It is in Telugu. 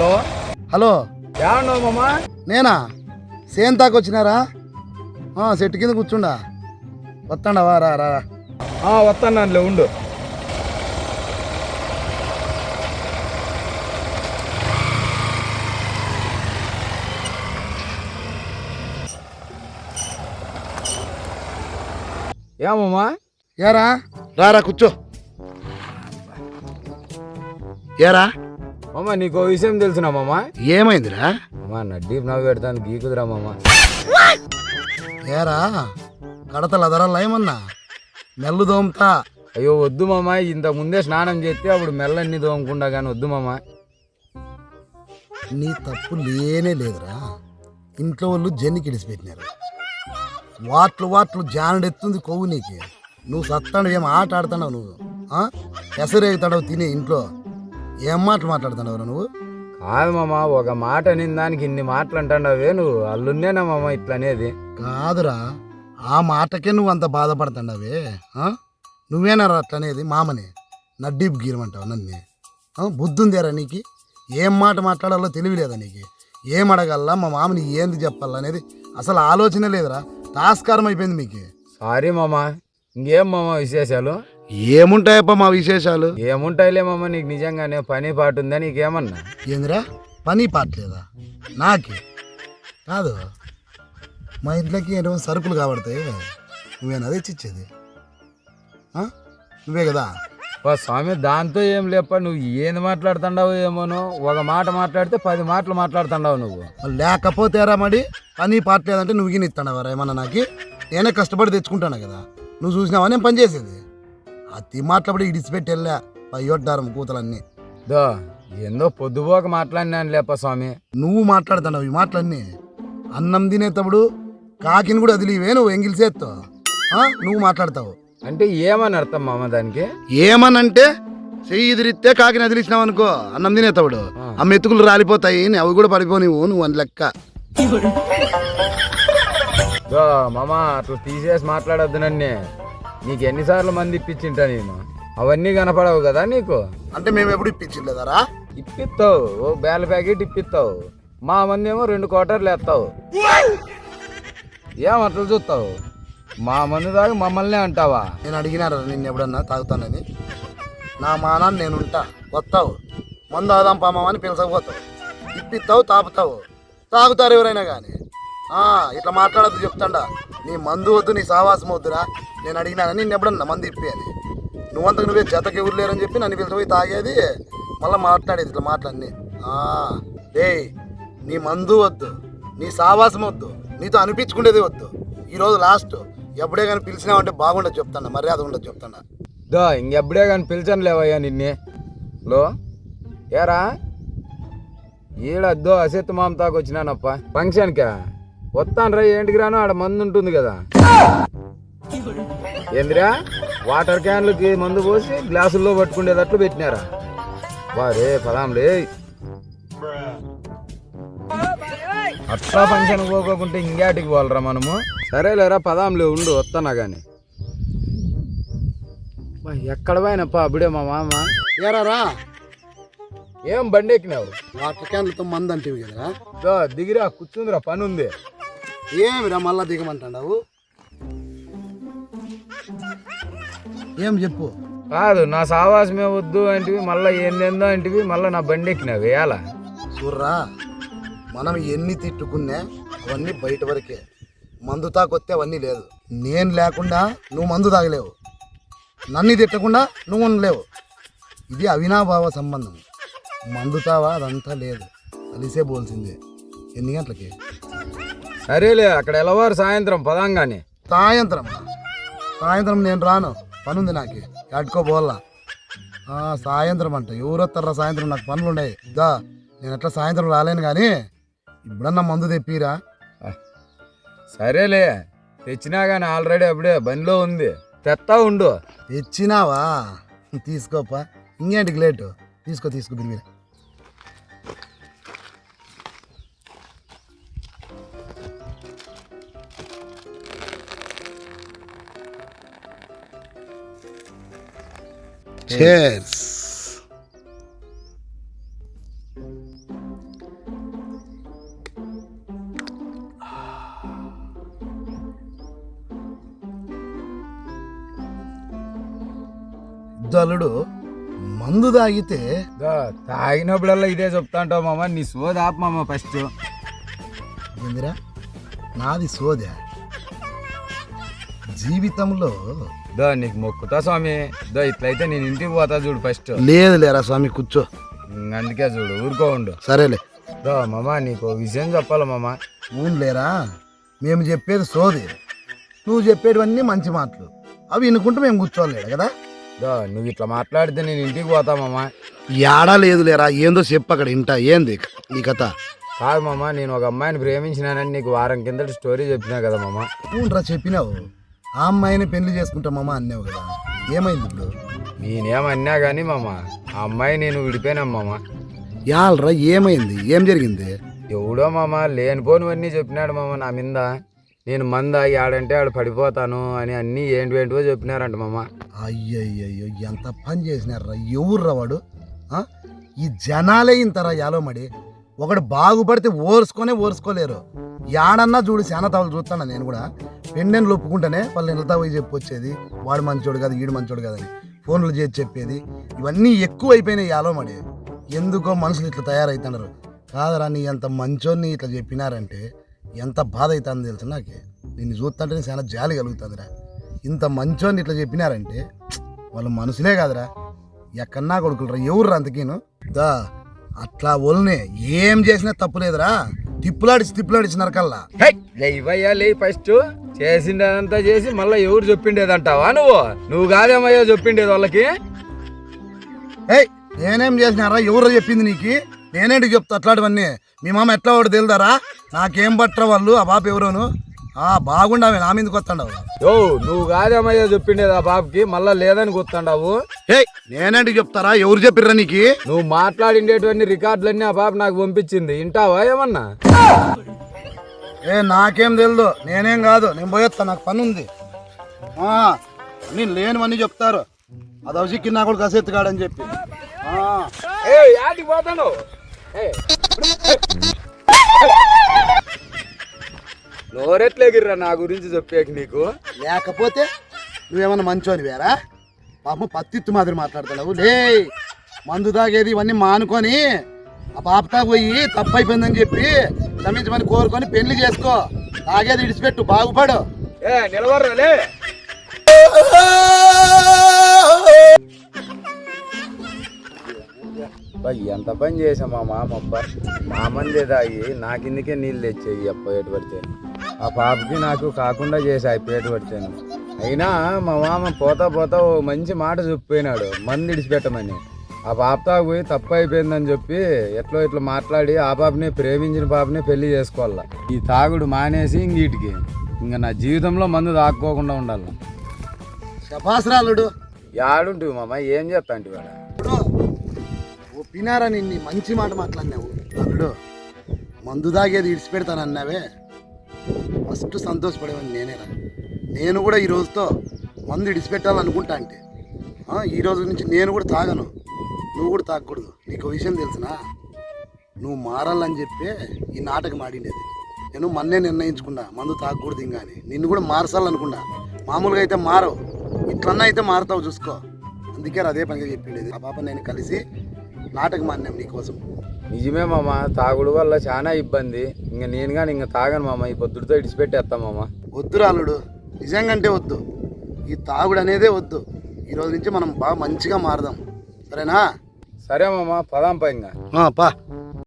హలో? హలో. ఏమన్నావు మామా? నేనా? సేంతాకు వచ్చినారా? ఆ, చెట్టు కింద కూర్చుండా. వస్తాండవా రా రా రా. వస్తానులే ఉండు. ఏమమ్మా ఏరా? రారా కూర్చో. ఏరా? మామ నీకు విషయం తెలిసిన మామ? ఏమైందిరా? అమ్మా నడ్డీప్ నవ్వు పెడతాను గీకుదురా మామ. ఏరా కడతలు అదరల్లా ఏమన్నా? మెల్లు దోమతా? అయ్యో వద్దు మామ ఇంత ముందే స్నానం చేస్తే అప్పుడు మెల్లన్ని తోమకుండా కానీ వద్దు మామ. నీ తప్పు లేనే లేదురా. ఇంట్లో వాళ్ళు జన్ని కిడిసిపెట్టినారు వాట్లు వాట్లు జానడెత్తుంది కొవ్వు నీకు. నువ్వు సత్తాడు ఏం ఆట ఆడుతున్నావు నువ్వు? ఎసరేగుతాడవు తినే ఇంట్లో. ఏం మాటలు మాట్లాడుతున్నావు నువ్వు? కాదు మామ ఒక మాట అనిన దానికి ఇన్ని మాటలు అంటాడవే నువ్వు. అల్లున్నేనా మామ ఇట్లా అనేది కాదురా ఆ మాటకే నువ్వు అంత బాధపడుతున్నావే ఆ? నువ్వేనారా అట్లనేది మామని. నడ్డీపు గీరమంటావు నన్ను. ఆ? బుద్ధి ఉందేరా నీకు? ఏం మాట మాట్లాడాలో తెలియలేదా నీకు? ఏం అడగల్లా మా మామని ఏంది చెప్పాలనేది అసలు ఆలోచన లేదురా. తాస్కారం అయిపోయింది మీకు. సారీ మామ ఇంకేం మామ విశేషాలు? ఏముంటాయప్ప మా విశేషాలు? ఏముంటాయిలే మామ నీకు నిజంగానే పని పాటు ఉందా నీకేమన్నా? ఏందిరా? పని పాటలేదా నాకే? కాదు. మా ఇంట్లోకి ఏంటో సరుకులు కాబడతాయి నువ్వేనా తెచ్చిచ్చేది? ఆ? నువ్వే కదా? వా స్వామి దాంతో ఏం లేప నువ్వు ఏంది మాట్లాడుతుండవు ఏమోనో ఒక మాట మాట్లాడితే పది మాటలు మాట్లాడుతుండవు నువ్వు. మరి లేకపోతేరా మరి పని పాటలేదంటే నువ్వు గిని ఇస్తానవరా ఏమన్నా నాకు? నేనే కష్టపడి తెచ్చుకుంటాను కదా? నువ్వు చూసినావా నేను పని చేసేది? అతి మాటలపడి ఇడిచిపెట్టి వెళ్ళా. పయ్యొడ్డారం కూతలన్నీ. దో ఏందో పొద్దుపోక మాట్లాడినాను లేప స్వామి. నువ్వు మాట్లాడుతున్నావు ఈ మాటలన్నీ. అన్నం తినేటప్పుడు కాకిని కూడా వదిలివే నువ్వు ఎంగిలిసేస్తావు నువ్వు మాట్లాడతావు. అంటే ఏమని అర్థం మామ దానికి? ఏమనంటే చెయ్యి ఎదిరిస్తే కాకిని వదిలిసినావు అనుకో అన్నం తినేటప్పుడు. ఆ. మెతుకులు రాలిపోతాయి అవి కూడా పడిపోనివు నువ్వు అని లెక్క. దో మామ అట్లా తీసేసి మాట్లాడొద్దు నన్నే. నీకు ఎన్నిసార్లు మంది ఇప్పించింటా నేను? అవన్నీ కనపడవు కదా నీకు? అంటే మేము ఎప్పుడు ఇప్పించలేదారా? ఇప్పిస్తావు. ఓ బేల ప్యాకెట్ ఇప్పిస్తావు. మా మంది ఏమో రెండు కోటర్లు వేస్తావు. ఏం అట్లా చూస్తావు? మా మంది దాకా మమ్మల్ని అంటావా? నేను అడిగినారా నిన్ను ఎప్పుడన్నా తాగుతానని? నా మానాన్ని నేను ఉంటా వస్తావు. మందు ఆదాం పామని పిలసకపోతావు. ఇప్పిస్తావు తాపుతావు. తాగుతారు ఎవరైనా కానీ ఇట్లా మాట్లాడద్దు చెప్తాండా. నీ మందు వద్దు నీ సావాసం వద్దురా. నేను అడిగినాను నిన్ను ఎప్పుడన్నా మంది ఇప్పి అని నువ్వంతకు నువ్వే జతకి ఎవరు లేరని చెప్పి నన్ను పిలిచిపోయి తాగేది మళ్ళీ మాట్లాడేది ఇట్లా మాటలన్నీ డే నీ మందు వద్దు నీ సావాసం వద్దు నీతో అనిపించుకునేది వద్దు. ఈరోజు లాస్ట్ ఎప్పుడే కానీ పిలిచినావంటే బాగుండదు చెప్తాను మర్యాద ఉండదు చెప్తాను దో ఇంకెప్పుడే కానీ పిలిచను లేవయ్యా నిన్నే. లో ఏరా? ఈడద్దో అసెత్ మామతాకు వచ్చినానప్ప ఫంక్షన్కా? వస్తాను రా ఏంటికి రాను? ఆడ మందు ఉంటుంది కదా. ఏందిరా? వాటర్ క్యాన్లకి మందు పోసి గ్లాసుల్లో పట్టుకునేటట్లు పెట్టినారా? వారే పదాంలే అట్లా ఫంక్షన్ పోకోకుంటే ఇంకేటికి పోవాలరా మనము. సరేలేరా పదాంలే ఉండు వస్తానా కానీ ఎక్కడ పోయినప్ప అప్పుడే మా మామ. ఏరారా ఏం బండి ఎక్కినావు? వాటర్ క్యాన్లతో మంది అంటివి కదరా దిగిరా కూర్చుందిరా పని ఉంది ఏమిరా మళ్ళా దిగమంటావు ఏం చెప్పు? కాదు నా సావాసమే వద్దు అంటివి మళ్ళీ ఏందేందో అంటివి మళ్ళీ నా బండి ఎక్కినావు వేయాలా చూర్రా మనం ఎన్ని తిట్టుకున్నా అవన్నీ బయట వరకే. మందు తాకొస్తే అవన్నీ లేదు. నేను లేకుండా నువ్వు మందు తాగలేవు. నన్ను తిట్టకుండా నువ్వు ఉండలేవు. ఇది అవినాభావ సంబంధం. మందు తావా అదంతా లేదు. కలిసే పోల్సిందే ఎన్ని గంటలకి? సరేలే అక్కడ ఎలవారు సాయంత్రం పదాంగానే సాయంత్రం. సాయంత్రం నేను రాను. పనుంది నాకు. ఎట్టుకోబోల్లా సాయంత్రం అంట. ఎవరు వస్తారా సాయంత్రం? నాకు పనులు ఉన్నాయి. దా నేను ఎట్లా సాయంత్రం రాలేను కానీ ఇప్పుడన్నా మందు తెప్పిరా. సరేలే. తెచ్చినా కానీ ఆల్రెడీ అప్పుడే బండిలో ఉంది. తెత్తా ఉండు. తెచ్చినావా? తీసుకోపా. ఇంకేంటికి లేటు? తీసుకో తీసుకో బిరిగిరి చేర్స్ దళుడు మందు తాగితే తాగినప్పుడల్లా ఇదే చెప్తా అంటావు మామ నీ సోది ఆపమామ ఫస్ట్. ఇందిరా నాది సోదే. జీవితంలో దో నీకు మొక్కుతా స్వామి. దో ఇట్లయితే నేను ఇంటికి పోతా చూడు ఫస్ట్. లేదు లేరా స్వామి కూర్చో. అందుకే చూడు ఊరుకో ఉండు. సరేలే. దో మామ నీకు విషయం చెప్పాలి మామ? అవును లేరా? మేము చెప్పేది సోది. నువ్వు చెప్పేటివన్నీ మంచి మాటలు. అవి వినుకుంటూ మేము కూర్చోలేడు కదా? దో నువ్వు ఇట్లా మాట్లాడితే నేను ఇంటికి పోతా మామ. యాడా లేదు లేరా? ఏందో చెప్పు అక్కడ ఇంట. ఏంది నీ కథ? కాదు మామ నేను ఒక అమ్మాయిని ప్రేమించినానని నీకు వారం కిందటి స్టోరీ చెప్పినా కదా మామ. అవునరా చెప్పినావు? ఆ అమ్మాయిని పెళ్ళి చేసుకుంటామమ్మా అన్నావు కదా. ఏమైంది ఇప్పుడు? నేనేమన్నా కానీ మామ ఆ అమ్మాయి నేను విడిపోయినాం మామ. యాలరా ఏమైంది? ఏం జరిగింది? ఎవడో మామ లేనిపోనివన్నీ చెప్పినాడు మామ నా మీద. నేను మంద ఆడంటే ఆడు పడిపోతాను అని అన్నీ ఏంటివేంటివో చెప్పినారంట మామ. అయ్యయ్యో ఎంత పని చేసినారా ఎవర్రా వాడు? ఆ? ఈ జనాలే ఇంతరా యాలోమడి ఒకడు బాగుపడితే ఓర్చుకొనే ఓర్చుకోలేరు. యాడన్నా చూడు శానతావులు చూస్తాను నేను కూడా. రెండేళ్ళు ఒప్పుకుంటేనే వాళ్ళు నిలతా పోయి చెప్పొచ్చేది. వాడు మంచోడు కాదు ఈడు మంచోడు కాదని ఫోన్లు చేసి చెప్పేది. ఇవన్నీ ఎక్కువ అయిపోయినాయి యాలోమడి ఎందుకో మనుషులు ఇట్లా తయారవుతున్నారు కాదరా నీ ఎంత మంచోన్ని ఇట్లా చెప్పినారంటే ఎంత బాధ అవుతుంది తెలుసు నాకు? నిన్ను చూస్తుంటే చాలా జాలి కలుగుతుందిరా. ఇంత మంచోని ఇట్లా చెప్పినారంటే వాళ్ళు మనుషులే కాదురా. ఎక్కడన్నా కొడుకులరా ఎవరు అంతకీను? దా అట్లా ఒల్నే ఏం చేసినా తప్పులేదురా తిప్పులాడిచి తిప్పులాడిచి నరకల్లా లేవయ్యా లే ఫస్ట్. చేసిండేదంతా చేసి మళ్ళీ ఎవరు చెప్పిండేదంటావా నువ్వు? నువ్వు కాదేమయ్యా చెప్పిండేది వాళ్ళకి? ఏయ్ నేనేం చేసినారా? ఎవరు చెప్పింది నీకు? నేనేంటి చెప్తా అట్లాంటివన్నీ? మీ మామ ఎట్లా వాడు తెలుదారా? నాకేం పట్టరా వాళ్ళు? ఆ బాబు ఎవరోను? బాగుండవి నా మీదకి వస్తాండవు. ఓ నువ్వు కాదేమయ్యా చెప్పిండేది ఆ బాబుకి మళ్ళా లేదని గుర్తుండావు? ఏయ్ నేనేంటి చెప్తారా? ఎవరు చెప్పిర్రా నీకు? నువ్వు మాట్లాడిండేటువంటి రికార్డులన్నీ ఆ బాబు నాకు పంపించింది. వింటావా ఏమన్నా? ఏ నాకేం తెలియదు నేనేం కాదు. నేను పోయొస్తా నాకు పని ఉంది నేను లేనివన్నీ చెప్తారు. అది అవసిక్కి నా కూడా కసెత్తు కాడని చెప్పి ఏ యాడికి పోతాను? నోరెట్లేగిర్రా నా గురించి చెప్పాక నీకు? లేకపోతే నువ్వేమన్నా మంచోని వేరా? పాపం పత్తిత్తు మాదిరి మాట్లాడుతున్నావు లే మందు తాగేది ఇవన్నీ మానుకొని ఆ పాపతా పోయి తప్పు అయిపోయిందని చెప్పి క్షమించమని కోరుకొని పెళ్ళి చేసుకో. తాగేది ఇడిచిపెట్టు బాగుపడు. ఏ నిలవర్రాలే అబ్బా, ఎంత పని చేసా మా మామ మంది తాగి నా కిందకే నీళ్ళు తెచ్చేయి అప్ప ఎటు పడితే. ఆ పాపకి నాకు కాకుండా చేసా పేటు పడితేను అయినా మా మామ పోతా పోతా ఓ మంచి మాట చెప్పిపోయినాడు. మంది ఇడిచిపెట్టమని. ఆ పాపతో పోయి తప్పు అయిపోయిందని చెప్పి ఎట్లో ఇట్లా మాట్లాడి ఆ పాపని ప్రేమించిన పాపని పెళ్ళి చేసుకోవాల. ఈ తాగుడు మానేసి ఇంకీటికి ఇంకా నా జీవితంలో మందు తాక్కోకుండా ఉండాలి. శపాసరాలుడు యాడుంటివి మామ? ఏం చెప్తా అంటే వాడు ఓ పినారా నిన్ను మంచి మాట మాట్లాడినావు. అల్లుడు మందు తాగేది ఇడిచిపెడతానన్నావే. ఫస్ట్ సంతోషపడేవాడిని నేనేరా నేను కూడా ఈ రోజుతో మందు ఇడిచిపెట్టాలనుకుంటా అంటే. ఈ రోజు నుంచి నేను కూడా తాగను. నువ్వు కూడా తాగకూడదు. నీకు విషయం తెలుసునా? నువ్వు మారాలని చెప్పే ఈ నాటకం ఆడిండేది. నేను మొన్నే నిర్ణయించుకున్నా మందు తాగకూడదు ఇంకా అని. నిన్ను కూడా మార్చాలనుకున్నా మామూలుగా అయితే మారవు. ఇట్లన్నా అయితే మారుతావు చూసుకో. అందుకే అదే పనిగా చెప్పిండేది. ఆ పాప నేను కలిసి నాటకం ఆడినాం నీకోసం. నిజమే మామ తాగుడు వల్ల చాలా ఇబ్బంది. ఇంకా నేను కానీ ఇంకా తాగను మామ ఈ పొద్దుడితో ఇడిచిపెట్టేస్తా మామ. వద్దు రాలుడు నిజంగంటే వద్దు. ఈ తాగుడు అనేదే వద్దు. ఈ రోజు నుంచి మనం బాగా మంచిగా మారదాం. సరేనా? సరే మామ పదాం పై ఇంకా. పా.